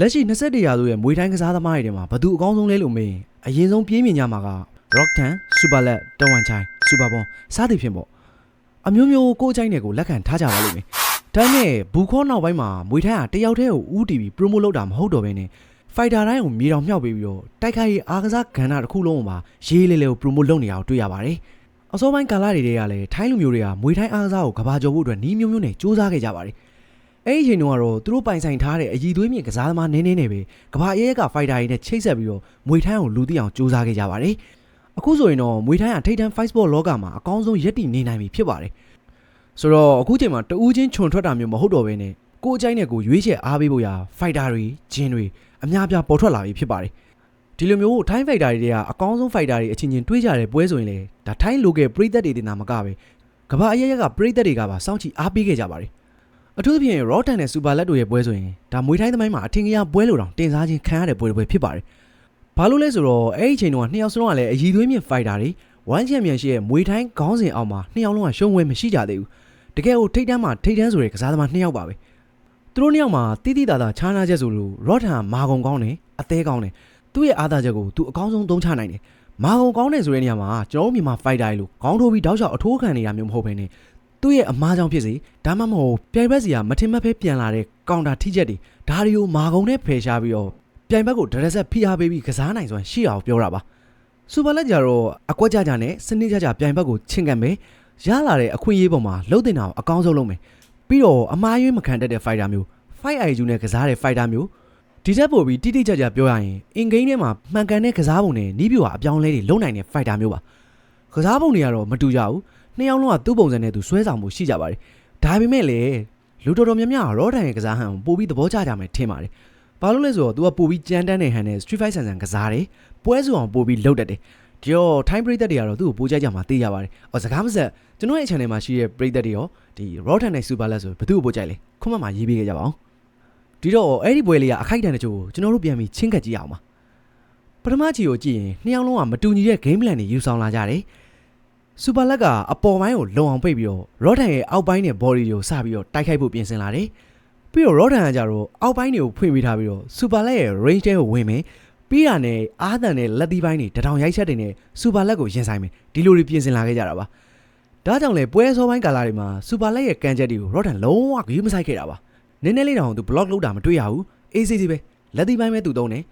လက်ရှိ21ရာစုရဲ့မွေတိုင်းကစားသမားတွေထဲမှာဘသူအကောင်းဆုံးလဲလို့မေးရင်အရင်ဆုံးပြေးမြင်ကြမှာက Rocktan, Superlet, တဝန်ချိုင် Superbon စသည်ဖြင့်ပေါ့အမျိုးမျိုးကိုယ်ချိုင်းတွေကိုလက်ခံထားကြပါလိမ့်မယ်ဒါပေမဲ့ဘူခေါနောက်ပိုင်းမှာမွေတိုင်းကတယောက်တည်းကိုဦးတီပြီး promote လုပ်တာမဟုတ်တော့ဘဲနဲ့ fighter တိုင်းကိုမြေတောင်မြောက်ပေးပြီးတော့တိုက်ခိုက်ရေးအားကစားကဏ္ဍတစ်ခုလုံးကိုပါရေးလေးလေးကို promote လုပ်နေတာကိုတွေ့ရပါတယ်အစောပိုင်းကာလတွေကလည်းထိုင်းလူမျိုးတွေကမွေတိုင်းအားကစားကိုကဘာကျော်ဖို့အတွက်နီးမျိုးမျိုးနဲ့စူးစမ်းခဲ့ကြပါတယ် အဲ့ဒီအချိန်တုန်းကတော့သူတို့ပိုင်ဆိုင်ထားတဲ့အည်သွေးမြင့်ကစားသမားနည်းနည်းနဲ့ပဲကဘာရဲက fighter တွေနဲ့ချိတ်ဆက်ပြီးတော့မွေတိုင်းကိုလူသိအောင်စူးစမ်းခဲ့ကြပါတယ်အခုဆိုရင်တော့မွေတိုင်းကထိပ်တန်း Facebook လောကမှာအကောင်းဆုံးရက်တည်နေနိုင်ပြီဖြစ်ပါတယ်ဆိုတော့အခုချိန်မှာတဦးချင်းခြုံထွက်တာမျိုးမဟုတ်တော့ဘဲနဲ့ကိုယ်အကြိုက်နဲ့ကိုရွေးချယ်အားပေးဖို့ရာ fighter တွေဂျင်းတွေအများအပြားပေါ်ထွက်လာပြီဖြစ်ပါတယ်ဒီလိုမျိုးထိုင်းဖိုက်တာတွေကအကောင်းဆုံးဖိုက်တာတွေအချင်းချင်းတွေးကြတဲ့ပွဲဆိုရင်လေဒါထိုင်း local ပရိသတ်တွေတင်တာမကပဲကမ္ဘာအရရက်ကပရိသတ်တွေကပါစောင့်ကြည့်အားပေးခဲ့ကြပါတယ် အထူးသဖြင့် Rotten နဲ့ Super Let တို့ရဲ့ပွဲဆိုရင်ဒါမွေထိုင်းသမိုင်းမှာအထင်ကြီးပွဲလို့တောင်တင်စားခြင်းခံရတဲ့ပွဲတစ်ပွဲဖြစ်ပါတယ်ဘာလို့လဲဆိုတော့အဲ့ဒီအချိန်တုန်းကနှစ်ယောက်စလုံးကလည်းအည်သွေးမြင့်ဖိုက်တာတွေဝမ်းချန်မြန်ရှိရဲ့မွေထိုင်းခေါင်းစဉ်အောက်မှာနှစ်ယောက်လုံးကရှုံးဝဲမရှိကြသေးဘူးတကယ်ကိုထိတ်တန်းမှာထိတ်တန်းဆိုတဲ့ကစားသမားနှစ်ယောက်ပါပဲသူတို့နှစ်ယောက်မှာတိတိတသာခြားနာချက်ဆိုလို့ Rotten ကမာကုံကောင်းတယ်အသေးကောင်းတယ်သူ့ရဲ့အားသာချက်ကိုသူအကောင်းဆုံးသုံးချနိုင်တယ်မာကုံကောင်းတယ်ဆိုတဲ့နေရာမှာကျွန်တော်တို့မြန်မာ fighter တွေလို့ခေါင်းထိုးပြီးတောက်လျှောက်အထိုးခံနေတာမျိုးမဟုတ်ဘဲနဲ့ သူ့ရဲ့အမားကြောင့်ဖြစ်စေဒါမှမဟုတ်ပြိုင်ဘက်စီကမထင်မှတ်ဖဲပြန်လာတဲ့ကောင်တာထိချက်တွေဒါတွေကိုမာကုံနဲ့ဖယ်ရှားပြီးတော့ပြိုင်ဘက်ကိုဒရက်ဆက်ဖိအားပေးပြီးကစားနိုင်စွမ်းရှိအောင်ပြောတာပါစူပါလက်ကြတော့အကွက်ကြကြနဲ့စနစ်ကြကြပြိုင်ဘက်ကိုချင်းကန်မယ်ရလာတဲ့အခွင့်အရေးပေါ်မှာလှုပ်တင်တာကိုအကောင်းဆုံးလုပ်မယ်ပြီးတော့အမားရွေးမခံတတ်တဲ့ fighter မျိုး fight IQ နဲ့ကစားတဲ့ fighter မျိုးဒီထက်ပိုပြီးတိတိကျကျပြောရရင်အင်ဂိမ်းထဲမှာမှန်ကန်တဲ့ကစားပုံနဲ့နီးပြူဟာအပြောင်းလဲတွေလုံနိုင်တဲ့ fighter မျိုးပါကစားပုံတွေကတော့မတူကြဘူး နှစ်ယောက်လုံးကသူ့ပုံစံနဲ့သူဆွဲဆောင်မှုရှိကြပါတယ်ဒါပေမဲ့လေလူတော်တော်များများရောဒန်ရဲ့ကစားဟန်ကိုပိုပြီးသဘောကျကြမယ်ထင်ပါတယ်ဘာလို့လဲဆိုတော့ तू ကပိုပြီးကြမ်းတမ်းတဲ့ဟန်နဲ့ Street Fight ဆန်ဆန်ကစားတယ်ပွဲစုအောင်ပိုပြီးလှုပ်တတ်တယ်ဒီတော့ time ပရိသတ်တွေကတော့သူ့ကိုပိုကြိုက်ကြမှာသိရပါတယ်အော်စကားမဆက်ကျွန်တော်ရဲ့ channel မှာရှိတဲ့ပရိသတ်တွေရောဒီ Rotten နဲ့ Super Let ဆိုဘယ်သူ့ကိုပိုကြိုက်လဲခွန်းမမှာရေးပေးခဲ့ကြပါအောင်ဒီတော့အဲ့ဒီပွဲလေးကအခိုက်အတန့်တချို့ကိုကျွန်တော်တို့ပြန်ပြီးချင်းကပ်ကြည့်အောင်ပါပထမချီကိုကြည့်ရင်နှစ်ယောက်လုံးကမတူညီတဲ့ game plan တွေယူဆောင်လာကြတယ် စူပါလက်ကအပေါ်ပိုင်းကိုလုံအောင်ပိတ်ပြီးတော့ရော့ဒန်ရဲ့အောက်ပိုင်းနဲ့ body ကိုစပြီးတော့တိုက်ခိုက်ဖို့ပြင်ဆင်လာတယ်ပြီးတော့ရော့ဒန်ကကြတော့အောက်ပိုင်းတွေကိုဖွင့်ပေးထားပြီးတော့စူပါလက်ရဲ့ range ထဲကိုဝင်မယ်ပြီးတာနဲ့အားတန်နဲ့လက်သီးပိုင်းတွေတထောင်ရိုက်ချက်တွေနဲ့စူပါလက်ကိုရင်ဆိုင်မယ်ဒီလိုတွေပြင်ဆင်လာခဲ့ကြတာပါဒါကြောင့်လေပွဲစောပိုင်းကာလတွေမှာစူပါလက်ရဲ့ကန်ချက်တွေကိုရော့ဒန်လုံးဝဂရုမစိုက်ခဲ့တာပါနည်းနည်းလေးတောင်သူ block လုပ်တာမတွေ့ရဘူးအေးစီစီပဲလက်သီးပိုင်းပဲသူသုံးတယ်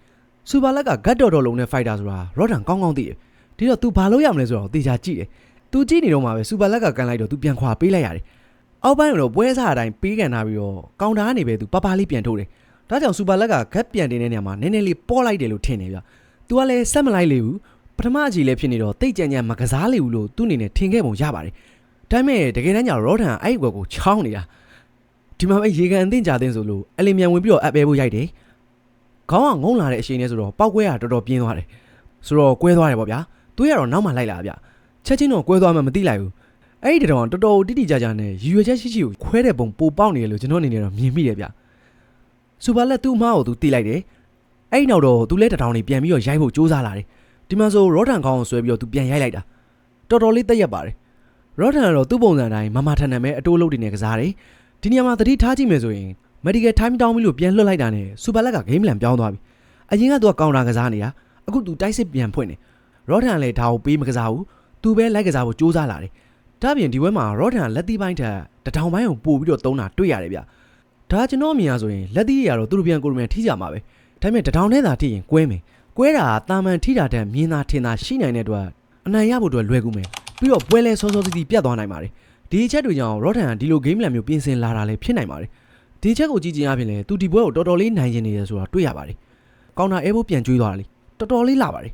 စူပါလက်ကဂတ်တော်တော်လုံးနဲ့ fighter ဆိုတာရော့ဒန်ကောင်းကောင်းသိတယ်ဒီတော့ तू ဘာလို့ရမလဲဆိုတော့တေချာကြည့်တယ် သူကြည့်နေတော့မှပဲစူပါလက်ကကန်လိုက်တော့သူပြန်ခွာပေးလိုက်ရတယ်။အောက်ပိုင်းကတော့ပွဲစားအတိုင်းပေးကန်ထားပြီးတော့ကောင်တာကနေပဲသူပပလေးပြန်ထုတ်တယ်။ဒါကြောင့်စူပါလက်ကဂက်ပြန်တင်တဲ့နေရာမှာနည်းနည်းလေးပေါ်လိုက်တယ်လို့ထင်နေဗျ။ तू ကလည်းဆက်မလိုက်လေဘူး။ပထမအကြီးလည်းဖြစ်နေတော့တိတ်ကြံကြံမကစားလေဘူးလို့သူ့အနေနဲ့ထင်ခဲ့ပုံရပါတယ်။ဒါပေမဲ့တကယ်တမ်းကျရောဒန်အဲ့ဒီဘက်ကိုချောင်းနေတာ။ဒီမှာပဲရေကန်အသင့်ကြတဲ့ဆိုလို့အလင်မြန်ဝင်ပြီးတော့အပ်ပဲဖို့ရိုက်တယ်။ခေါင်းကငုံလာတဲ့အချိန်နဲ့ဆိုတော့ပောက်ကွဲကတော်တော်ပြင်းသွားတယ်။ဆိုတော့ကွဲသွားတယ်ပေါ့ဗျာ။သူကတော့နောက်မှလိုက်လာဗျ။ ချက်ချင်းတော့ကွဲသွားမှမသိလိုက်ဘူး။အဲ့ဒီတောင်တော်တော်တိတိကျကျနဲ့ရွရွချက်ရှိရှိကိုခွဲတဲ့ပုံပိုပေါက်နေတယ်လို့ကျွန်တော်အနေနဲ့တော့မြင်မိတယ်ဗျ။စူပါလက်သူ့အမားကိုသူတိလိုက်တယ်။အဲ့ဒီနောက်တော့သူလဲတထောင်နေပြန်ပြီးတော့ရိုက်ဖို့ကြိုးစားလာတယ်။ဒီမှာဆိုရော့ဒန်ခေါင်းကိုဆွဲပြီးတော့သူပြန်ရိုက်လိုက်တာ။တော်တော်လေးတက်ရက်ပါတယ်။ရော့ဒန်ကတော့သူ့ပုံစံတိုင်းမမထန်ထန်ပဲအတိုးလုပ်တင်နေကစားတယ်။ဒီနေရာမှာသတိထားကြည့်မယ်ဆိုရင် medical time တောင်းပြီးလို့ပြန်လွှတ်လိုက်တာနဲ့ super leg က game plan ပြောင်းသွားပြီအရင်ကသူကကောင်တာကစားနေတာအခုသူတိုက်စစ်ပြန်ဖွင့်နေရော့ထန်လည်းဒါကိုပေးမကစားဘူး သူပဲလိုက်ကစားဖို့စူးစမ်းလာတယ်ဒါပြင်ဒီဘက်မှာရော့ထန်လက်သီးပိုင်းထက်တထောင်ပိုင်းကိုပို့ပြီးတော့သုံးတာတွေ့ရတယ်ဗျဒါကျွန်တော်အမြင်အရဆိုရင်လက်သီးတွေကတော့သူတို့ပြန်ကိုလိုမြန်ထိကြမှာပဲဒါပေမဲ့တထောင်နဲ့သာထိရင်ကွဲမယ်ကွဲတာကတာမန်ထိတာတဲ့မြင်သာထင်သာရှိနိုင်တဲ့အတွက်အနိုင်ရဖို့အတွက်လွယ်ကူမယ်ပြီးတော့ပွဲလဲစောစောစီးစီးပြတ်သွားနိုင်ပါတယ်ဒီအချက်တွေကြောင့်ရော့ထန်ကဒီလို game လန်မျိုးပြင်ဆင်လာတာလည်းဖြစ်နိုင်ပါတယ်ဒီအချက်ကိုကြည့်ချင်းအပြင်လည်းသူဒီပွဲကိုတော်တော်လေးနိုင်ကျင်နေတယ်ဆိုတာတွေ့ရပါတယ်ကောင်တာအဲဘိုးပြန်ကျွေးသွားတာလေတော်တော်လေးလာပါတယ်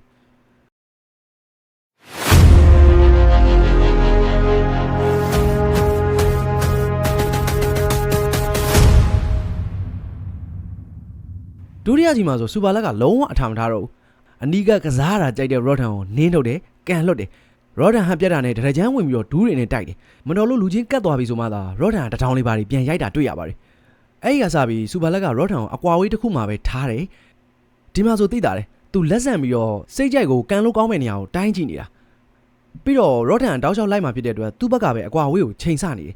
ဒုတိယကြီးမှာဆိုစူပါလက်ကလုံးဝအထာမထားတော့ဘူးအနီးကကစားတာကြိုက်တဲ့ရော့ထန်ကိုနင်းထုတ်တယ်ကန်လွတ်တယ်ရော့ဒန်ဟန်ပြတ်တာနဲ့ဒရကြမ်းဝင်ပြီးတော့ဒူးတွေနဲ့တိုက်တယ်မတော်လို့လူချင်းကတ်သွားပြီဆိုမှသာရော့ဒန်တထောင်လေးပါပြန်ရိုက်တာတွေ့ရပါတယ်အဲ့ဒီကစားပြီးစူပါလက်ကရော့ဒန်ကိုအကွာဝေးတစ်ခုမှပဲထားတယ်ဒီမှာဆိုသိတာတယ်သူလက်ဆန်ပြီးတော့စိတ်ကြိုက်ကိုကန်လို့ကောင်းမဲ့နေရာကိုတိုင်းကြည့်နေတာပြီးတော့ရော့ဒန်တောက်လျှောက်လိုက်မှဖြစ်တဲ့အတွက်သူ့ဘက်ကပဲအကွာဝေးကိုချိန်ဆနေတယ်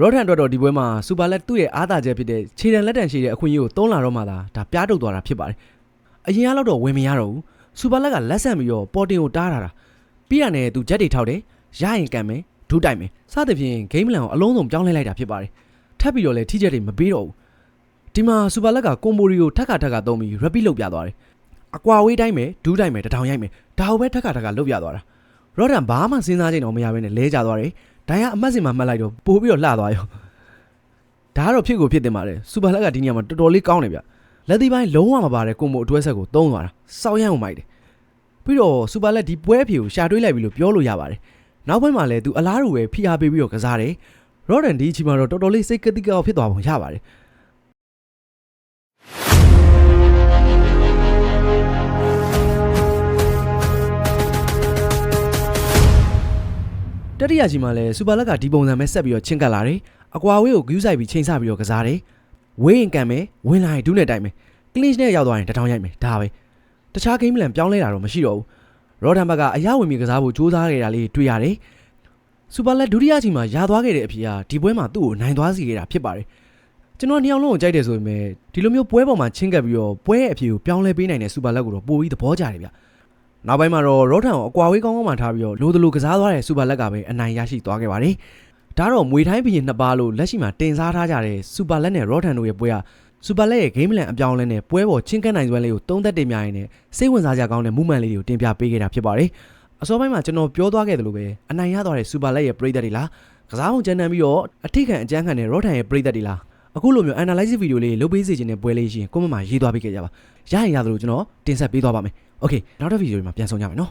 ရော့ထန်အတွက်တော့ဒီပွဲမှာစူပါလက်သူ့ရဲ့အားသာချက်ဖြစ်တဲ့ခြေတံလက်တံရှိတဲ့အခွင့်အရေးကိုသုံးလာတော့မှသာဒါပြားတုတ်သွားတာဖြစ်ပါတယ်အရင်ကတော့ဝင်မရတော့ဘူးစူပါလက်ကလက်ဆန့်ပြီးတော့ပေါ်တင်ကိုတားထားတာပြီးရတယ်သူဂျက်တွေထောက်တယ်ရရင်ကန်မယ်ဒူးတိုက်မယ်စသဖြင့်ဂိမ်းမလန်ကိုအလုံးစုံပြောင်းလဲလိုက်တာဖြစ်ပါတယ်ထပ်ပြီးတော့လည်းထိချက်တွေမပေးတော့ဘူးဒီမှာစူပါလက်ကကွန်ဘိုရီကိုထက်ခါထက်ခါသုံးပြီး rapid လုပ်ပြသွားတယ်အကွာဝေးတိုင်းမယ်ဒူးတိုက်မယ်တထောင်ရိုက်မယ်ဒါကိုပဲထက်ခါထက်ခါလုပ်ပြသွားတာရော့ဒန်ဘာမှစဉ်းစားချိန်တော့မရဘဲနဲ့လဲကျသွားတယ် ဒိုင်ကအမတ်စင်မှာမှတ်လိုက်တော့ပိုးပြီးတော့လှသွားရောဒါကတော့ဖြစ်ကိုဖြစ်တင်ပါတယ်စူပါလက်ကဒီနေရာမှာတော်တော်လေးကောင်းတယ်ဗျလက်သီးပိုင်းလုံးဝမပါတဲ့ကွန်ဘိုအတွဲဆက်ကိုသုံးသွားတာစောက်ရမ်းအောင်မိုက်တယ်ပြီးတော့စူပါလက်ဒီပွဲအဖြေကိုရှာတွေးလိုက်ပြီလို့ပြောလို့ရပါတယ်နောက်ပိုင်းမှာလည်းသူအလားတူပဲဖိအားပေးပြီးတော့ကစားတယ်ရော့ဒန်ဒီအချိန်မှာတော့တော်တော်လေးစိတ်ကတိကောက်ဖြစ်သွားပုံရပါတယ် တတိယချိန်မှာလည်းစူပါလက်ကဒီပုံစံပဲဆက်ပြီးတော့ချင်းကပ်လာတယ်အကွာဝေးကိုဂူးဆိုင်ပြီးချိန်ဆပြီးတော့ကစားတယ်ဝေးရင်ကန်မယ်ဝင်လာရင်ဒူးနဲ့တိုက်မယ်ကလင်းနဲ့ရောက်သွားရင်တထောင်ရိုက်မယ်ဒါပဲတခြားဂိမ်းမလန်ပြောင်းလဲတာတော့မရှိတော့ဘူးရော်ဒန်ဘက်ကအရဝင်ပြီးကစားဖို့ကြိုးစားခဲ့တာလေးတွေ့ရတယ်စူပါလက်ဒုတိယချိန်မှာရာသွားခဲ့တဲ့အဖြစ်ကဒီပွဲမှာသူ့ကိုနိုင်သွားစေခဲ့တာဖြစ်ပါတယ်ကျွန်တော်နှစ်ယောက်လုံးကိုကြိုက်တယ်ဆိုပေမဲ့ဒီလိုမျိုးပွဲပေါ်မှာချင်းကပ်ပြီးတော့ပွဲရဲ့အဖြစ်ကိုပြောင်းလဲပေးနိုင်တဲ့စူပါလက်ကိုတော့ပိုပြီးသဘောကျတယ်ဗျ နောက်ပိုင်းမှာတော့ရော့ထန်ကိုအကွာဝေးကောင်းကောင်းမှထားပြီးတော့လိုတလိုကစားသွားတဲ့စူပါလက်ကပဲအနိုင်ရရှိသွားခဲ့ပါတယ်ဒါတော့မွေထိုင်းဘီရင်နှစ်ပါးလို့လက်ရှိမှာတင်စားထားကြတဲ့စူပါလက်နဲ့ရော့ထန်တို့ရဲ့ပွဲကစူပါလက်ရဲ့ဂိမ်းမလန်အပြောင်းအလဲနဲ့ပွဲပေါ်ချင်းကပ်နိုင်စွမ်းလေးကိုသုံးသက်တင်ပြရင်းနဲ့စိတ်ဝင်စားကြကောင်းတဲ့မူမှန်လေးတွေကိုတင်ပြပေးခဲ့တာဖြစ်ပါတယ်အစောပိုင်းမှာကျွန်တော်ပြောသွားခဲ့သလိုပဲအနိုင်ရသွားတဲ့စူပါလက်ရဲ့ပရိသတ်တွေလားကစားပုံကြမ်းတမ်းပြီးတော့အထိတ်ခံအကြမ်းခံတဲ့ရော့ထန်ရဲ့ပရိသတ်တွေလားအခုလိုမျိုး analysis video လေးလုပ်ပေးစီခြင်းတဲ့ပွဲလေးရှိရင်ကိုမမှာရေးသွားပေးခဲ့ကြပါရရင်ရသလိုကျွန်တော်တင်ဆက်ပေးသွားပါမယ် okay နောက်တဲ့ video တွေမှာပြန်ဆောင်ကြမယ်နော်